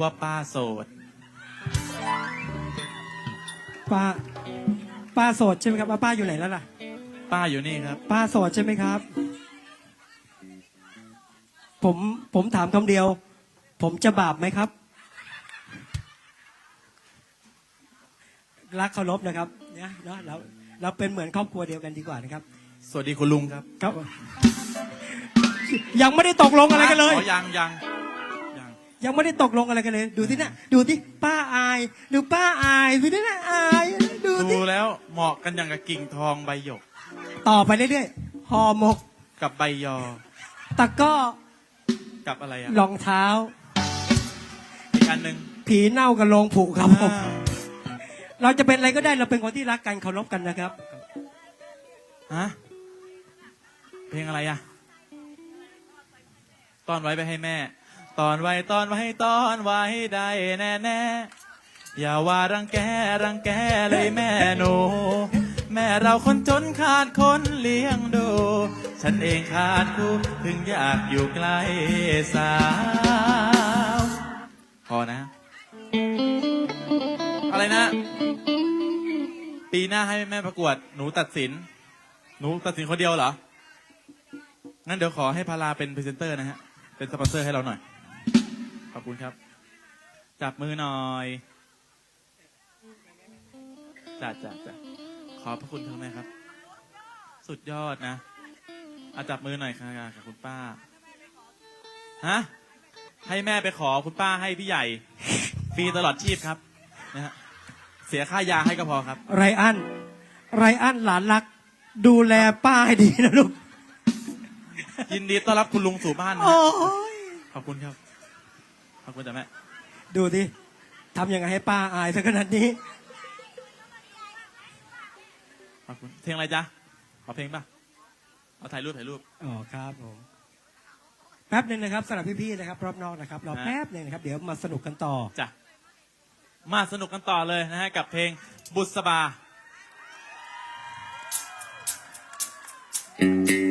ว่าป้าโสด ป้า ป้าโสดใช่ไหมครับว่าป้าอยู่ไหนแล้วล่ะ ป้าอยู่นี่ครับ ป้าโสดใช่ไหมครับ ผมผมถามคำเดียว ผมจะบาปไหมครับ รักเคารพนะครับเนี่ยเนาะเราเราเป็นเหมือนครอบครัวเดียวกันดีกว่านะครับ สวัสดีคุณลุงครับ ครับ ยังไม่ได้ตกลงอะไรกันเลย อ๋อยังยัง ยังยังไม่ได้ตกลงอะไรกันเลย ดูที่นะดูที่ป้าอาย ดูป้าอายดูที่นะอายดูที่ดูแล้วเหมาะกันอย่างกับกิ่งทองใบหยก ต่อไปเรื่อยๆห่อหมกกับใบยอ ตะกร้อกับอะไรอะรองเท้า อีกอันหนึ่งผีเน่ากับโลงผุครับผมอ่าเราจะเป็นอะไรก็ได้เราเป็นคนที่รักกันเคารพกันนะครับ ฮะเพลงอะไรอะตอนไว้ไปให้แม่ ตอนไว้ตอนไว้ตอนไว้ได้แน่แน่อย่าว่ารังแกรังแกเลยแม่หนู แม่เราคนจนขาดคนเลี้ยงดู ฉันเองขาดคู่ถึงอยากอยู่ใกล้สาว พอนะ อะไรนะ ปีหน้าให้แม่ประกวด หนูตัดสิน หนูตัดสินคนเดียวเหรอ งั้นเดี๋ยวขอให้พาราเป็นพรีเซนเตอร์นะฮะ เป็นสปอนเซอร์ให้เราหน่อย ขอบคุณครับ จับมือหน่อยจ้าจ้าจ้าขอบพระคุณทั้งแม่ครับ สุดยอดนะอาจับมือหน่อยค่ะกับคุณป้าฮะให้แม่ไปขอคุณป้าให้พี่ใหญ่ฟรีตลอดชีพครับนะฮะเสียค่ายาให้ก็พอครับ ไรอัน ไรอันหลานรัก ดูแลป้าให้ดีนะลูก ยินดีต้อนรับคุณลุงสู่บ้านนะโอ้ฮะยขอบคุณครับข อบคุณจ้ะแม่ ดูดิทำยังไงให้ป้าอายซะขนาดนี้ ขอบคุณ เพลงอะไรจ๊ะ ขอเพลงป่ะ เอาถ่ายรูปถ่ายรูป อ๋อครับผม แป๊บหนึ่งนะครับสำหรับพี่ๆนะครับ รอบนอกนะครับรอฮะแป๊บหนึ่งนะครับ เดี๋ยวมาสนุกกันต่อ จ้ะ มาสนุกกันต่อเลยนะฮะกับเพลงบุษบามา